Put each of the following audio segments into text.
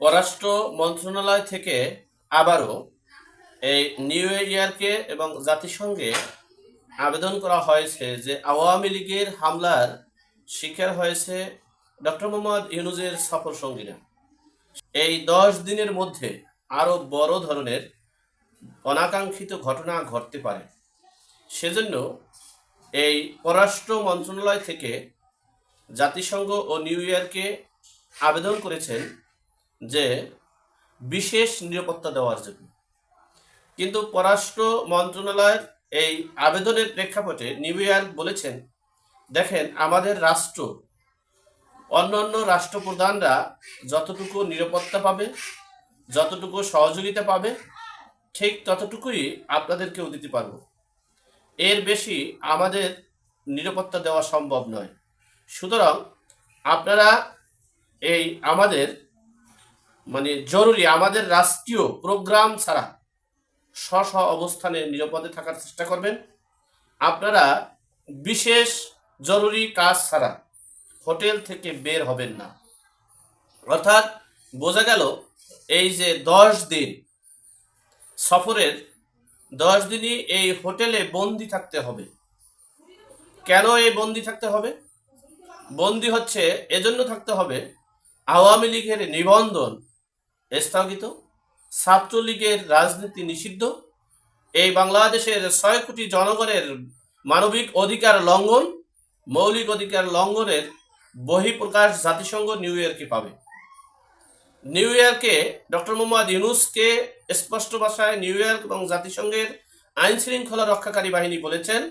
পররাষ্ট্র মন্ত্রণালয় থেকে আবারও এই নিউ ইয়ারকে এবং জাতিসংঘে আবেদন করা হয়েছে যে আওয়ামী লীগের হামলার শিকার হয়েছে ডক্টর মোহাম্মদ ইউনুজের সফর সঙ্গীরা। এই দশ দিনের মধ্যে আরও বড় ধরনের অনাকাঙ্ক্ষিত ঘটনা ঘটতে পারে। সেজন্য এই পররাষ্ট্র মন্ত্রণালয় থেকে জাতিসংঘ ও নিউ ইয়র্কে আবেদন করেছেন যে বিশেষ নিরাপত্তা দেওয়ার জন্য। কিন্তু পররাষ্ট্র মন্ত্রণালয়ের এই আবেদনের প্রেক্ষাপটে নিউ ইয়র্ক বলেছেন, দেখেন আমাদের রাষ্ট্র, অন্যান্য রাষ্ট্রপ্রধানরা যতটুকু নিরাপত্তা পাবে, যতটুকু সহযোগিতা পাবে, ঠিক ততটুকুই আপনাদেরকেও দিতে পারব। এর বেশি আমাদের নিরাপত্তা দেওয়া সম্ভব নয়। সুতরাং আপনারা এই আমাদের মানে জরুরি আমাদের রাষ্ট্রীয় প্রোগ্রাম ছাড়া স্ব স্ব অবস্থানে নিরাপদে থাকার চেষ্টা করবেন। আপনারা বিশেষ জরুরি কাজ ছাড়া হোটেল থেকে বের হবেন না। অর্থাৎ বোঝা গেল এই যে দশ দিন সফরের, দশ দিনই এই হোটেলে বন্দি থাকতে হবে। কেন এই বন্দি থাকতে হবে? বন্দি হচ্ছে, এজন্য থাকতে হবে আওয়ামী লীগের নিবন্ধন স্থগিত। ছাত্রলীগের রাজনীতি নিষিদ্ধ। এই বাংলাদেশের ছয় কোটি জনগণের মানবিক অধিকার লঙ্ঘন, মৌলিক অধিকার লঙ্ঘনের বহিঃপ্রকাশ জাতিসংঘ নিউ ইয়র্কে পাবে। নিউ ইয়র্কে ডক্টর মোহাম্মদ ইউনুসকে স্পষ্ট ভাষায় নিউ ইয়র্ক এবং জাতিসংঘের আইন শৃঙ্খলা রক্ষাকারী বাহিনী বলেছেন,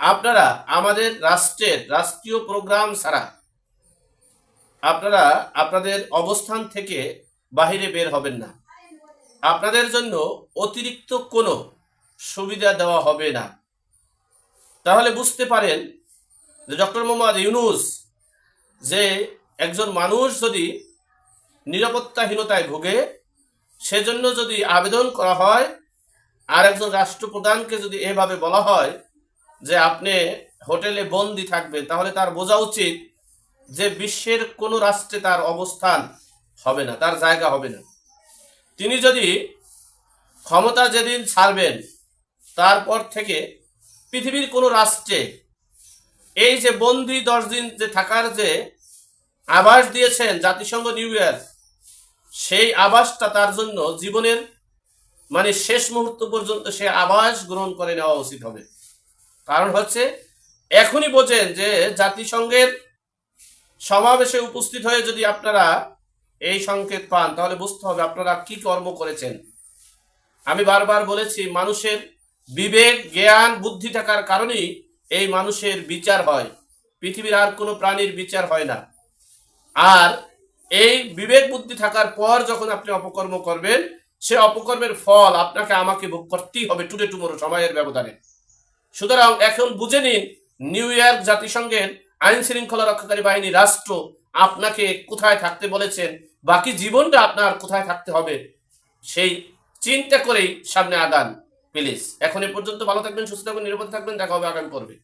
আপনারা আমাদের রাষ্ট্রের রাষ্ট্রীয় প্রোগ্রাম ছাড়া, আপনারা আপনাদের অবস্থান থেকে বাহিরে বের হবেন না। আপনাদের জন্য অতিরিক্ত কোনো সুবিধা দেওয়া হবে না। তাহলে বুঝতে পারেন যে ডক্টর মোহাম্মদ ইউনুস যে একজন মানুষ যদি নিরাপত্তাহীনতায় ভোগে, সেজন্য যদি আবেদন করা হয়, আর একজন রাষ্ট্রপ্রধানকে যদি এভাবে বলা হয় যে আপনি হোটেলে বন্দি থাকবেন, তাহলে তার বোঝা উচিত যে বিশ্বের কোনো রাষ্ট্রে তার অবস্থান হবে না, তার জায়গা হবে না। তিনি যদি ক্ষমতা যেদিন ছাড়বেন, তারপর থেকে পৃথিবীর কোনো রাষ্ট্রে এই যে বন্দি দশ দিন যে থাকার যে আবাস দিয়েছেন জাতিসংঘ নিউ ইয়ার, সেই আবাসটা তার জন্য জীবনের মানে শেষ মুহূর্ত পর্যন্ত সে আবাস গ্রহণ করে নেওয়া উচিত হবে। কারণ হচ্ছে, এখনই বোঝেন যে জাতিসংঘের সমাবেশে উপস্থিত হয়ে যদি আপনারা এই সংকেত পান, তাহলে বুঝতে হবে আপনারা কি কর্ম করেছেন। আমি বারবার বলেছি, মানুষের বিবেক, জ্ঞান, বুদ্ধি থাকার কারণেই এই মানুষের বিচার হয়। পৃথিবীর আর কোনো প্রাণীর বিচার হয় না। আর এই বিবেক, বুদ্ধি থাকার পর যখন আপনি অপকর্ম করবেন, সে অপকর্মের ফল আপনাকে আমাকে ভোগ করতেই হবে টুডে টুমোরো, সময়ের ব্যবধানে। সুতরাং এখন বুঝে নিন, নিউ ইয়র্ক জাতিসংঘের আইন শৃঙ্খলা রক্ষাকারী বাহিনী, রাষ্ট্র, আপনাকে কোথায় থাকতে বলেছেন বাকি জীবনটা আপনার কোথায় থাকতে হবে, সেই চিন্তা করেই সামনে আগান প্লিজ এখন এ পর্যন্ত ভালো থাকবেন, সুস্থ থাকবেন, নিরাপদ থাকবেন, দেখা হবে আগামী পর্বে।